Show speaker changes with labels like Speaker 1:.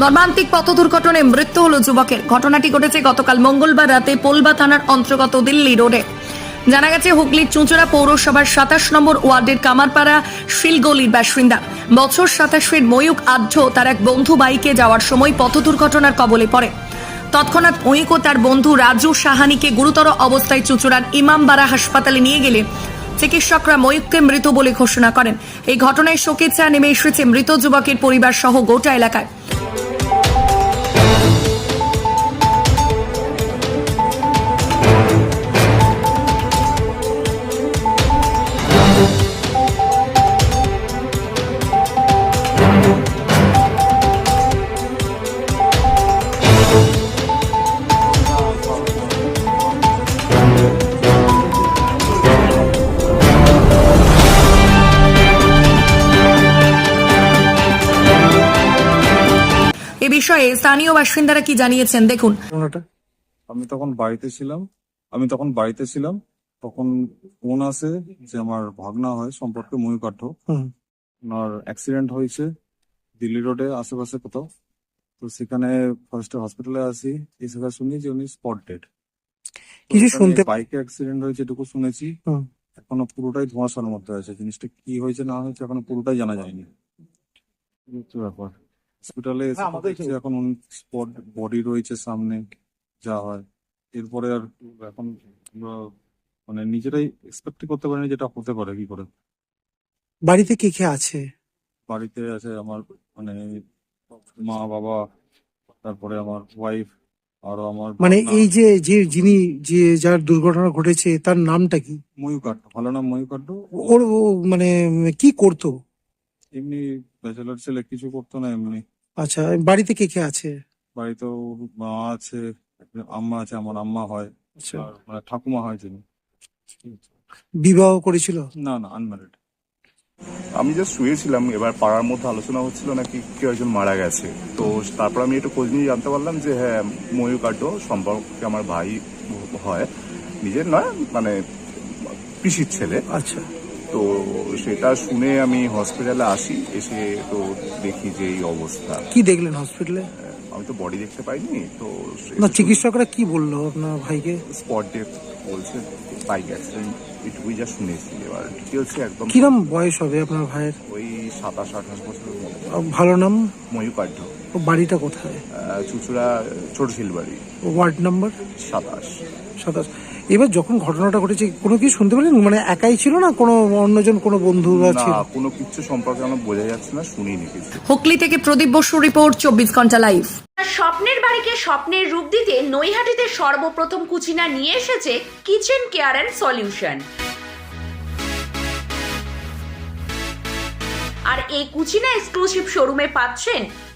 Speaker 1: মর্মান্তিক পথ দুর্ঘটনায় মৃত্যু হল যুবকের। ঘটনাটি ঘটেছে গতকাল মঙ্গলবার রাতে পোলবা থানার অন্তর্গত দিল্লি রোডে। জানা গেছে, হুগলির চুঁচুড়া পৌরসভার সাতাশ নম্বর ওয়ার্ডের কামারপাড়া শিলগলির বাসিন্দা। বছর সাতাশের ময়ূক আঢ্য তার এক বন্ধু বাইকে যাওয়ার সময় পথ দুর্ঘটনার কবলে পড়ে। তৎক্ষণাৎ ময়ূক ও তার বন্ধু রাজু সাহানিকে গুরুতর অবস্থায় চুঁচুড়ার ইমামবাড়া হাসপাতালে নিয়ে গেলে চিকিৎসকরা ময়ূককে মৃত বলে ঘোষণা করেন। এই ঘটনায় শোকের ছায়া নেমে এসেছে মৃত যুবকের পরিবার সহ গোটা এলাকায়। এ বিষয়ে স্থানীয় বাসিন্দারা কি জানিয়েছেন? দেখুন।
Speaker 2: আমি তখন বাড়িতে ছিলাম। আমি তখন বাড়িতে ছিলাম। তখন ফোন আসে যে আমার ভাগনা হয় সম্পর্কে ময়ূকাঠ। ওনার অ্যাক্সিডেন্ট হয়েছে দিল্লি রোডে আশেপাশে কোথাও। তো সেখানে ফার্স্টে হসপিটালে আসি। এসে শুনি যে উনি স্পট ডেড
Speaker 3: কিছু শুনতে
Speaker 2: বাইকে অ্যাক্সিডেন্ট হয়েছে এটুকু শুনেছি। এখনও পুরোটাই ধোঁয়াশার মধ্যে আছে। জিনিসটা কি হয়েছে না হয়েছে এখনও পুরোটাই জানা যায়নি। ব্যাপার? হসপিটালে
Speaker 3: হ্যাঁ,
Speaker 2: এখন স্পট বডি রয়েছে সামনে যা হয়। এরপরে আর এখন মানে নিজেরাই এক্সপেক্ট করতে পারিনি যেটা হতে পারে কি করে।
Speaker 3: বাড়িতে কে কে আছে?
Speaker 2: বাড়িতে আছে আমার মানে মা বাবা তারপরে আমার ওয়াইফ আরও আমার
Speaker 3: মানে এই যে যে যিনি যে যার দুর্ঘটনা ঘটেছে তার নামটা কি?
Speaker 2: ময়ূকাঠ ভালো নাম ময়ূকাঠ
Speaker 3: ওর মানে কি করতো?
Speaker 2: এমনি ব্যাচেলার ছেলে কিছু করতো না এমনি।
Speaker 3: আচ্ছা বাড়িতে কে কে আছে?
Speaker 2: বাড়িতেও মা আছে আম্মা আছে আমার আম্মা হয়
Speaker 3: আচ্ছা।
Speaker 2: আর মানে ঠাকুমা হয় তিনি
Speaker 3: বিবাহ করেছিল?
Speaker 2: না না আনম্যারিড
Speaker 4: আমি জাস্ট শুয়েছিলাম এবার পাড়ার মধ্যে আলোচনা হচ্ছিল নাকি কেউ একজন মারা গেছে। তো তারপর আমি একটু খোঁজ নিয়ে জানতে পারলাম যে হ্যাঁ ময়ূর কাটো সম্পর্কে আমার ভাই হয়। নিজের নয় মানে পিসির ছেলে।
Speaker 3: আচ্ছা।
Speaker 4: তো সেটা শুনে আমি হসপিটালে আসি এসে তো দেখি যে এই অবস্থা।
Speaker 3: কি দেখলেন হসপিটালে?
Speaker 4: আমি তো বডি দেখতে পাইনি তো
Speaker 3: না চিকিৎসকরা কি বলল আপনার ভাইকে?
Speaker 4: স্পট ডেথ বলছে বাইক অ্যাক্সিডেন্ট এটুকুই যা শুনেছি এবার ডিটেলসে একদম
Speaker 3: কিরম বয়স হবে আপনার ভাইয়ের?
Speaker 4: ওই সাতাশ আঠাশ বছরের মতো।
Speaker 3: ভালো নাম?
Speaker 4: ময়ূর কাঠ্য
Speaker 3: ও বাড়িটা কোথায়?
Speaker 4: চুচুড়া ছোট শিলবাড়ি।
Speaker 3: Ward number?
Speaker 4: সাতাশ।
Speaker 3: সাতাশ। এবার যখন ঘটনাটা ঘটেছে কোনো কি শুনতে পেলেন? মানে একাই ছিল না কোনো অন্যজন কোনো বন্ধুরা
Speaker 4: না
Speaker 3: ছিল?
Speaker 4: কোনো কিছু সম্পর্কে আমার বোঝা যাচ্ছে না শুনিনি কিছু।
Speaker 1: হুগলি থেকে প্রদীপ বসু রিপোর্ট চব্বিশ ঘণ্টা লাইভ।
Speaker 5: স্বপ্নের বাড়িকে স্বপ্নের রূপ দিতে নৈহাটিতে সর্বপ্রথম কুচিনা নিয়ে এসেছে কিচেন কেয়ার অ্যান্ড সলিউশন। আর এই কুচিনা এক্সক্লুসিভ শোরুমে পাচ্ছেন